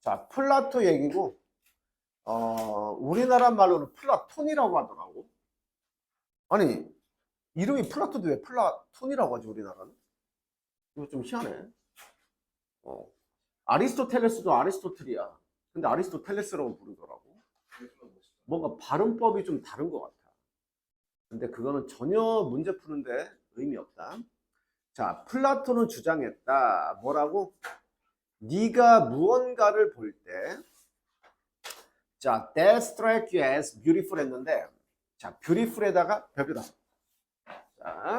자, 플라토 얘기고, 어, 우리나라 말로는 플라톤이라고 하더라고. 아니, 이름이 플라토도 왜 플라톤이라고 하지, 우리나라는? 이거 좀 희한해. 어. 아리스토텔레스도 아리스토텔이야. 근데 아리스토텔레스라고 부르더라고. 뭔가 발음법이 좀 다른 것 같아. 근데 그거는 전혀 문제 푸는데 의미 없다. 자, 플라톤은 주장했다. 뭐라고? 네가 무언가를 볼 때, 자, that strike you as beautiful 했는데, 자, beautiful에다가 별표다. 자,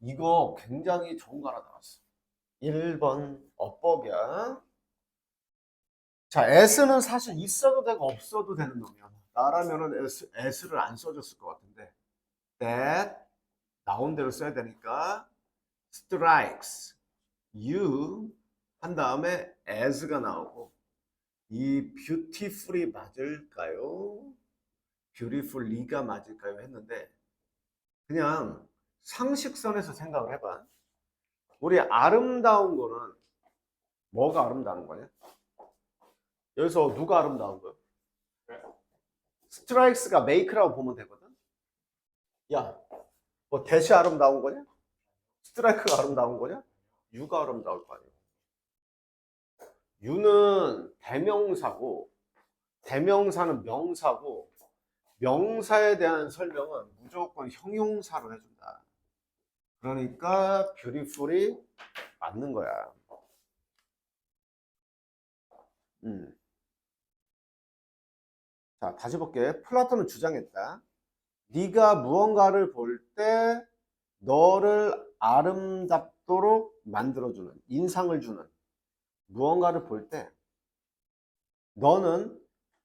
이거 굉장히 좋은 거 하나 나왔어. 1번 어법이야. 자, s는 사실 있어도 되고 없어도 되는 놈이야. 나라면은 s, s를 안 써줬을 것 같은데. that 나온 대로 써야 되니까 strikes you 한 다음에 as가 나오고 이 beautifully 맞을까요? beautifully가 맞을까요? 했는데 그냥 상식선에서 생각을 해봐. 우리 아름다운 거는 뭐가 아름다운 거냐? 여기서 누가 아름다운 거야? 스트라이크스가 메이크라고 보면 되거든. 야, 뭐 대시 아름다운 거냐? 스트라이크가 아름다운 거냐? 유가 아름다울 거 아니야. 유는 대명사고 대명사는 명사고 명사에 대한 설명은 무조건 형용사로 해준다. 그러니까 beautifully 맞는 거야. 음. 자, 다시 볼게. 플라톤은 주장했다. 네가 무언가를 볼 때 너를 아름답도록 만들어주는 인상을 주는 무언가를 볼 때 너는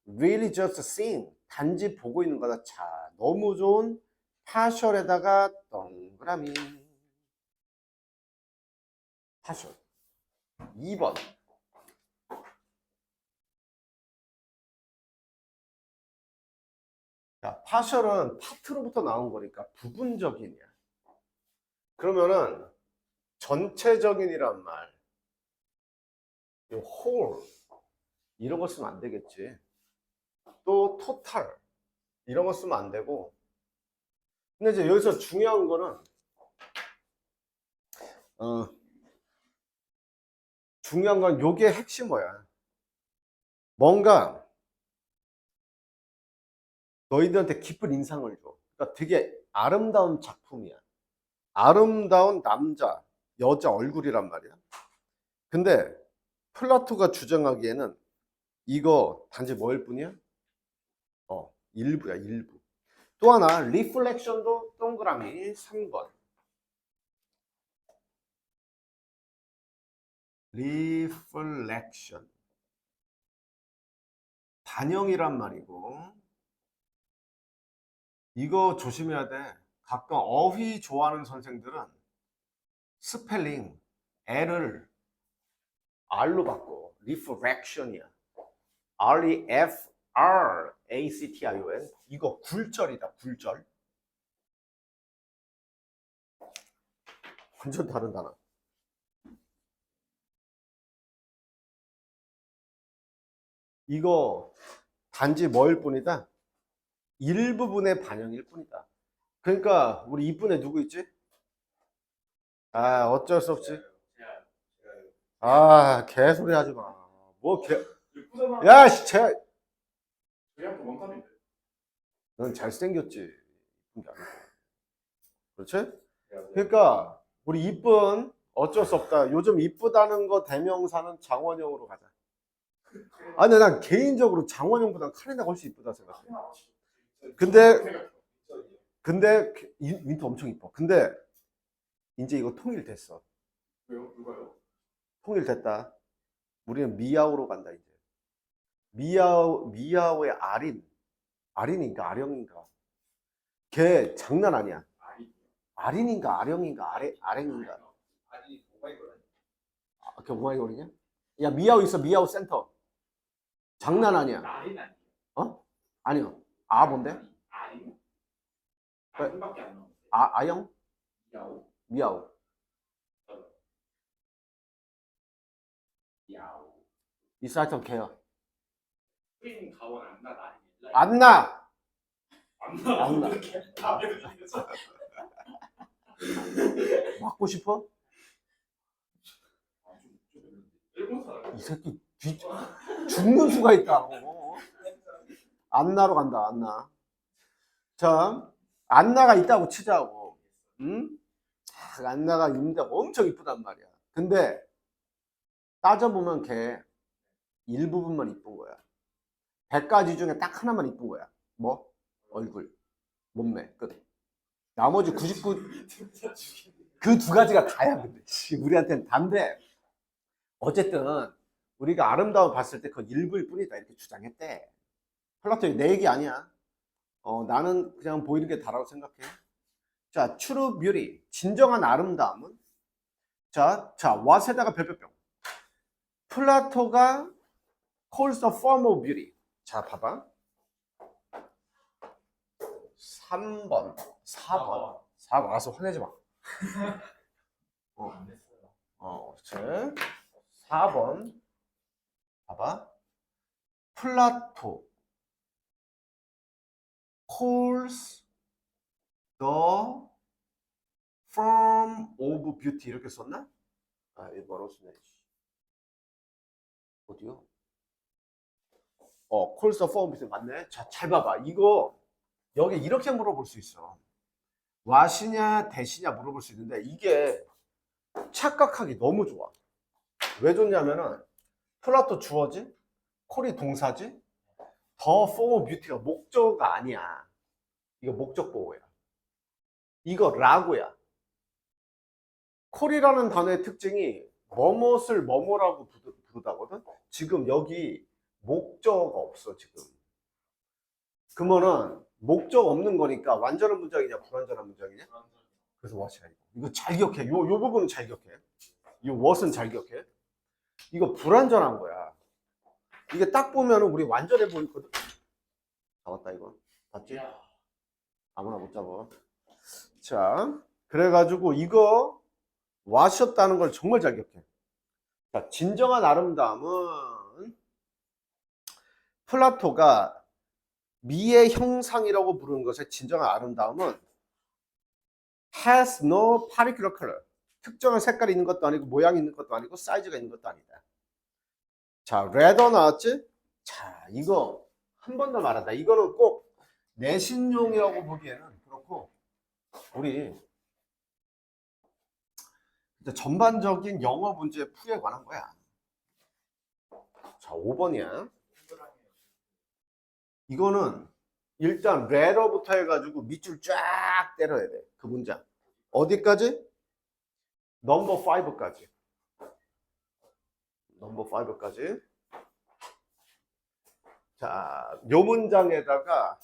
really just seeing 단지 보고 있는 거다. 자, 너무 좋은 파셜에다가 동그라미 파셜 2번 자, 파셜은 파트로부터 나온 거니까 부분적인 이야. 그러면은 전체적인이란 말, 이 whole 이런 거 쓰면 안 되겠지. 또 total 이런 거 쓰면 안 되고. 근데 이제 여기서 중요한 거는 어, 중요한 건 요게 핵심 뭐야? 뭔가 너희들한테 깊은 인상을 줘. 그러니까 되게 아름다운 작품이야. 아름다운 남자, 여자 얼굴이란 말이야. 근데 플라토가 주장하기에는 이거 단지 뭐일 뿐이야? 어, 일부야, 일부. 또 하나, 리플렉션도 동그라미 3번. 리플렉션. 반영이란 말이고, 이거 조심해야 돼. 가끔 어휘 좋아하는 선생들은 스펠링 L을 R로 바꿔. refraction이야. R-E-F-R-A-C-T-I-O-N. 이거 굴절이다, 굴절. 완전 다른 단어. 이거 단지 뭐일 뿐이다? 일부분의 반영일 뿐이다. 그러니까 우리 이쁜 애 누구 있지? 아 어쩔 수 없지. 아 개소리 하지 마. 뭐 개? 야 씨, 쟤. 넌 잘생겼지. 이쁜. 그렇지? 그러니까 우리 이쁜 어쩔 수 없다. 요즘 이쁘다는 거 대명사는 장원영으로 가자. 아 근데 난 개인적으로 장원영보다 카리나가 훨씬 이쁘다 생각해. 근데- 근데 이- 윈터 엄청 이뻐. 근데 이제 이거 통일됐어. 왜요? 누가요? 통일됐다. 우리는 미야오로 간다 이제. 미야오 미야오의 아린 아린인가 아령인가. 걔 장난 아니야. 아니. 아린인가 아령인가 아래 아랭인가. 뭐가 이거야? 아, 걔 오마이걸이냐? 야 미야오 있어 미야오 센터. 장난 아니야. 아니 아니. 어? 아니요. 아 뭔데? 아니밖에 안 나와. 아 아영 야오. 미야오. 이사이턴 케어. 트윈 가원 안 나 나이 안 나! 안 나 안 나. 나. 맞고 싶어? 일본 사람. 이 새끼 뒤, 죽는 수가 있다고. 안나로 간다, 안나. 자, 안나가 있다고 치자고. 응? 아, 안나가 임대가 엄청 이쁘단 말이야. 근데 따져보면 걔 일부분만 이쁜 거야. 100가지 중에 딱 하나만 이쁜 거야. 뭐? 얼굴, 몸매, 끝. 나머지 99, 진짜 죽이네. 그두 가지가 다야, 근데. 씨, 우리한테는 단데. 어쨌든, 우리가 아름다움 봤을 때 그건 일부일 뿐이다. 이렇게 주장했대. 플라톤이 내 얘기 아니야. 어, 나는 그냥 보이는 게 다라고 생각해. 자, true beauty. 진정한 아름다움은? 자, 자, 와세다가 별별병. 플라토가 calls the form of beauty. 자, 봐봐. 3번, 4번. 4번. 알아서 화내지 마. 어. 어, 그렇지. 4번. 봐봐. 플라토 calls the form of beauty 이렇게 썼나? 아, 쓰냐? 씨. 어디요? 어, calls the form of 맞네. 자, 잘 봐봐. 이거 여기 이렇게 물어볼 수 있어. 와시냐 대시냐 물어볼 수 있는데 이게 착각하기 너무 좋아. 왜 좋냐면은 플라토 주어지, 콜이 동사지, 더 form of beauty가 목적어가 아니야. 이거 목적 보호야. 이거 라고야. 콜이라는 단어의 특징이 뭐뭇을 뭐뭐라고 부르- 부르다거든. 지금 여기 목적어가 없어 지금. 그러면은 목적 없는 거니까 완전한 문장이냐 불완전한 문장이냐? 그래서 what이야 이거. 이거 잘 기억해. 요, 요 부분은 잘 기억해. 이 what은 잘 기억해. 이거 불완전한 거야. 이게 딱 보면 우리 완전해 보이거든. 잡았다 이거. 봤지? 아무나 못 잡아. 자, 그래가지고 이거 와셨다는 걸 정말 잘 기억해. 자, 진정한 아름다움은 플라토가 미의 형상이라고 부르는 것의 진정한 아름다움은 has no particular color. 특정한 색깔이 있는 것도 아니고 모양이 있는 것도 아니고 사이즈가 있는 것도 아니다. 자, 레더 나왔지? 자, 이거 한 번 더 말한다. 이거는 꼭 내신용이라고 보기에는 그렇고 우리 전반적인 영어 문제 풀이에 관한 거야. 자, 5번이야. 이거는 일단 레더부터 해가지고 밑줄 쫙 때려야 돼. 그 문장. 어디까지? 넘버 5까지. 넘버 5까지. 자, 요 문장에다가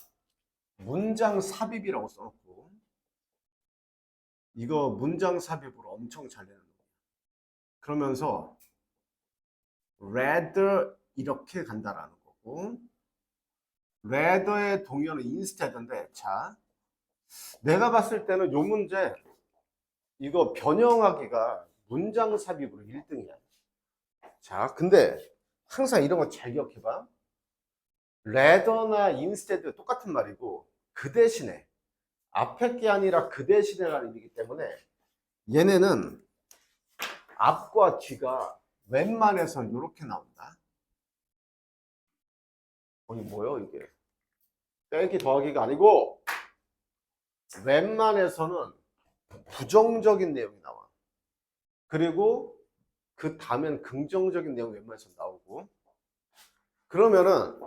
문장 삽입이라고 써놓고 이거 문장 삽입으로 엄청 잘 되는 거예요. 그러면서 rather 이렇게 간다라는 거고 rather의 동의어는 instead인데 자 내가 봤을 때는 요 문제 이거 변형하기가 문장 삽입으로 1등이야. 자, 근데 항상 이런 거 잘 기억해봐. Rather나 instead 똑같은 말이고 그 대신에 앞에 게 아니라 그 대신에라는 의미이기 때문에 얘네는 앞과 뒤가 웬만해서 이렇게 나온다. 어, 이게 뭐예요, 이게? 빼기 더하기가 아니고 웬만해서는 부정적인 내용이 나와. 그리고 그 다음엔 긍정적인 내용이 웬만해서 나오고. 그러면은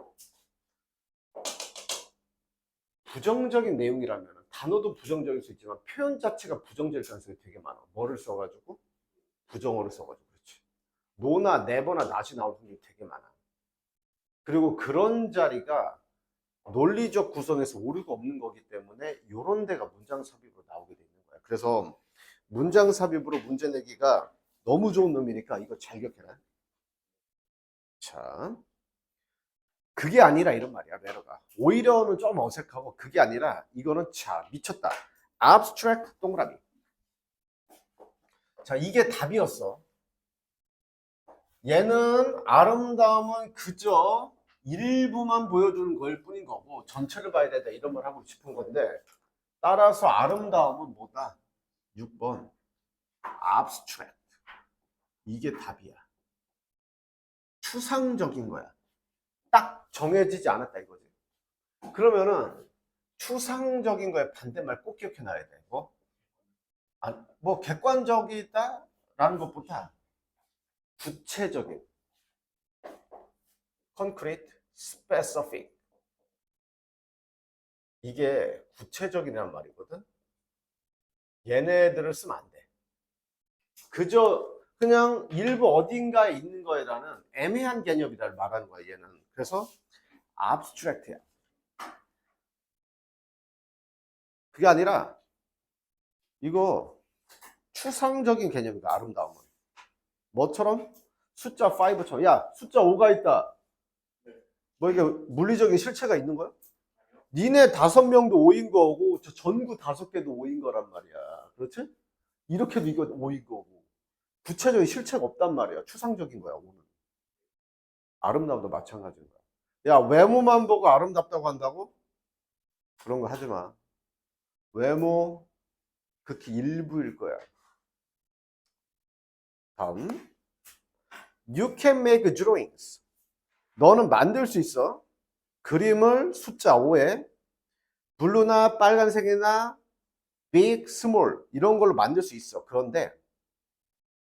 부정적인 내용이라면 단어도 부정적일 수 있지만 표현 자체가 부정적일 가능성이 되게 많아. 뭐를 써가지고? 부정어를 써가지고 그렇지. 노나 네버나 낫이 나올 확률이 되게 많아. 그리고 그런 자리가 논리적 구성에서 오류가 없는 거기 때문에 이런 데가 문장 삽입으로 나오게 되는 거야. 그래서 문장 삽입으로 문제 내기가 너무 좋은 놈이니까 이거 잘 기억해라. 자, 그게 아니라 이런 말이야, 레러가. 오히려는 좀 어색하고 그게 아니라 이거는 자, 미쳤다. abstract 동그라미. 자, 이게 답이었어. 얘는 아름다움은 그저 일부만 보여주는 거일 뿐인 거고 전체를 봐야 된다 이런 말 하고 싶은 건데 따라서 아름다움은 뭐다? 6번 abstract 이게 답이야 추상적인 거야 딱 정해지지 않았다 이거지. 그러면은 추상적인 거에 반대말 꼭 기억해 놔야 돼 뭐? 아, 뭐 객관적이다라는 것보다 구체적인 concrete, specific. 이게 구체적이라는 말이거든. 얘네들을 쓰면 안 돼. 그저 그냥 일부 어딘가에 있는 거에라는 애매한 개념이다 말하는 거야 얘는 그래서 abstract야 그게 아니라 이거 추상적인 개념이다 아름다움은 뭐처럼? 숫자 5처럼. 야, 숫자 5가 있다. 뭐 이게 물리적인 실체가 있는 거야? 니네 다섯 명도 5인 거고, 저 전구 다섯 개도 5인 거란 말이야. 그렇지? 이렇게도 이거 5인 거고. 구체적인 실체가 없단 말이야. 추상적인 거야, 5는. 아름다움도 마찬가지인 거야. 야, 외모만 보고 아름답다고 한다고? 그런 거 하지 마. 외모, 극히 일부일 거야. 다음. You can make drawings. 너는 만들 수 있어. 그림을 숫자 5에 블루나 빨간색이나 big, small 이런 걸로 만들 수 있어. 그런데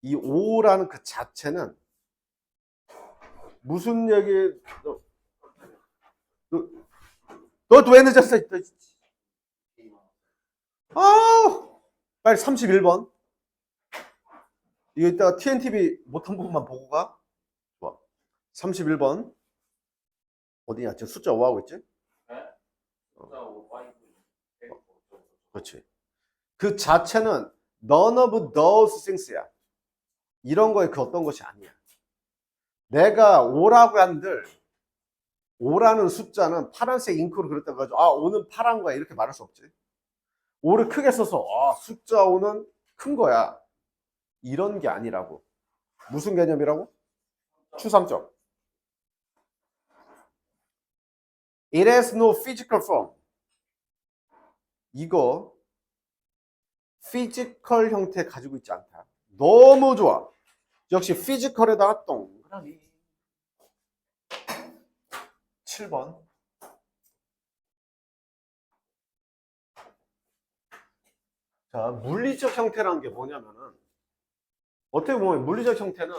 이 5라는 그 자체는 무슨 얘기 너너왜 늦었어? 너, 아, 빨리 31번. 이거 이따가 TNTV 못한 부분만 보고 가. 좋아. 31번. 어디냐? 지금 숫자 5 하고 있지? 숫자 5, 5, 그렇지. 그 자체는 none of those things야. 이런 거에 그 어떤 것이 아니야. 내가 5라고 한들 5라는 숫자는 파란색 잉크로 그렸다고 해가지고 아 5는 파란 거야 이렇게 말할 수 없지. 5를 크게 써서 아 숫자 5는 큰 거야. 이런 게 아니라고. 무슨 개념이라고? 추상적. It has no physical form. 이거 피지컬 형태 가지고 있지 않다. 너무 좋아. 역시 피지컬에다가 동그라미. 7번. 자, 물리적 형태라는 게 뭐냐면은 어떻게 보면 물리적 형태는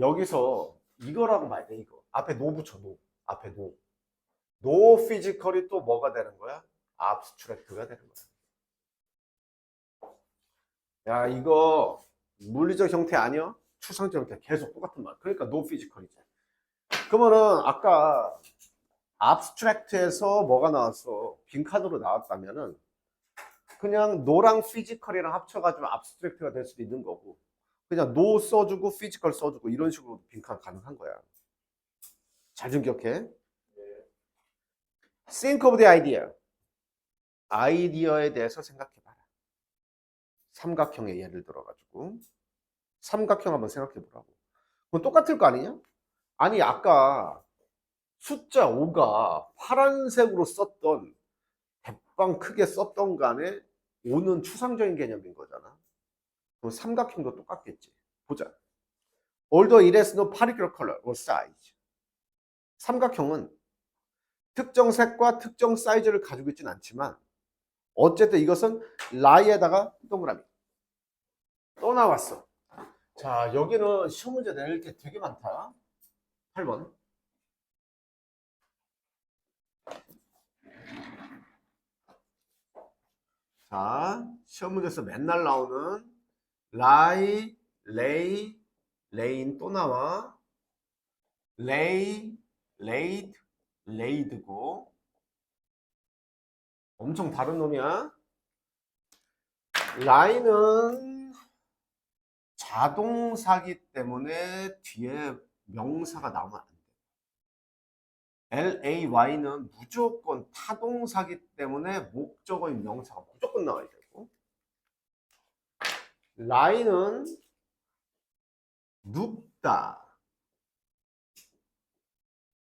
여기서 이거라고 말해 이거. 앞에 노 붙여 노. 앞에 노. 노 피지컬이 또 뭐가 되는 거야? 압스트랙트가 되는 거야. 야, 이거 물리적 형태 아니야? 추상적 형태 계속 똑같은 말. 그러니까 노 피지컬이지. 그러면은 아까 압스트랙트에서 뭐가 나왔어? 빈카드로 나왔다면은 그냥 노랑 피지컬이랑 합쳐가지고 압스트랙트가 될 수도 있는 거고 그냥 노 써주고 피지컬 써주고 이런 식으로 빈칸 가능한 거야. 잘 좀 기억해. Think of the idea. 아이디어에 대해서 생각해봐라. 삼각형의 예를 들어가지고 삼각형 한번 생각해 보라고. 그건 똑같을 거 아니냐? 아니 아까 숫자 5가 파란색으로 썼던 대빵 크게 썼던 간에 5는 추상적인 개념인 거잖아. 그럼 삼각형도 똑같겠지. 보자. Although it has no particular color or size. 삼각형은 특정 색과 특정 사이즈를 가지고 있지는 않지만 어쨌든 이것은 라이에다가 동그라미 또 나왔어. 자 여기는 시험 문제 낼 게 되게 많다. 8번. 자 시험 문제에서 맨날 나오는 라이, 레이, 레인 또 나와. 레이, 레이드, 레이드고 엄청 다른 놈이야. 라인은 자동사기 때문에 뒤에 명사가 나오면 안 돼. L-A-Y는 무조건 타동사기 때문에 목적어인 명사가 무조건 나와야 되고 라인은 눕다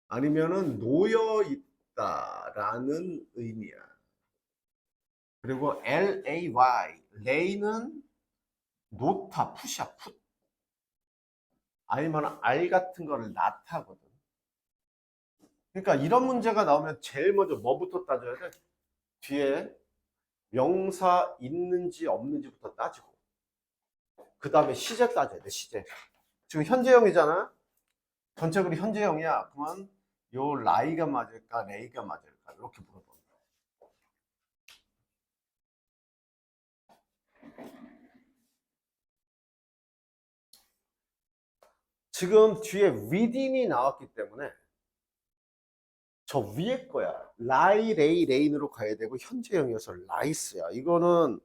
아니면은 놓여 있다라는 의미야. 그리고 L A Y 레이는 놓다 푸샤 풋. 아니면 알 같은 거를 나타거든. 그러니까 이런 문제가 나오면 제일 먼저 뭐부터 따져야 돼? 뒤에 명사 있는지 없는지부터 따지고. 그 다음에 시제 따져야 돼 시제. 지금 현재형이잖아? 전체적으로 현재형이야. 그러면 요 라이가 맞을까 레이가 맞을까 이렇게 물어보는 거야 지금 뒤에 within이 나왔기 때문에 저 위에 거야. 라이, 레이, 레인으로 가야 되고 현재형이어서 라이스야. 이거는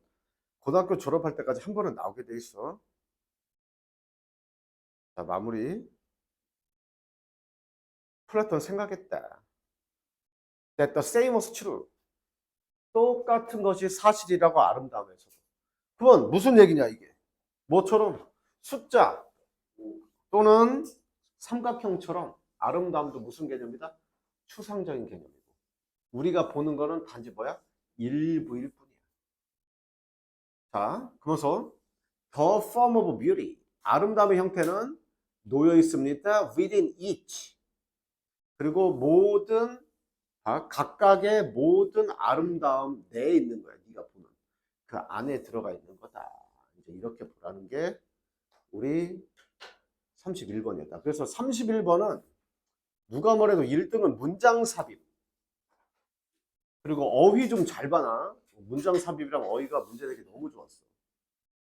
고등학교 졸업할 때까지 한 번은 나오게 돼 있어. 자, 마무리. 플라톤 생각했다. That the same was true. 똑같은 것이 사실이라고 아름다움에서도. 그건 무슨 얘기냐 이게? 뭐처럼 숫자 또는 삼각형처럼 아름다움도 무슨 개념이다? 추상적인 개념이고 우리가 보는 거는 단지 뭐야? 일부일 뿐이야. 자, 그래서 the form of beauty 아름다움의 형태는 놓여 있습니다. within each 그리고 모든 아, 각각의 모든 아름다움 내에 있는 거야. 네가 보는 그 안에 들어가 있는 거다. 이제 이렇게 보라는 게 우리 31번이었다. 그래서 31번은 누가 뭐래도 1등은 문장 삽입. 그리고 어휘 좀 잘 봐놔. 문장 삽입이랑 어휘가 문제 되기 너무 좋았어.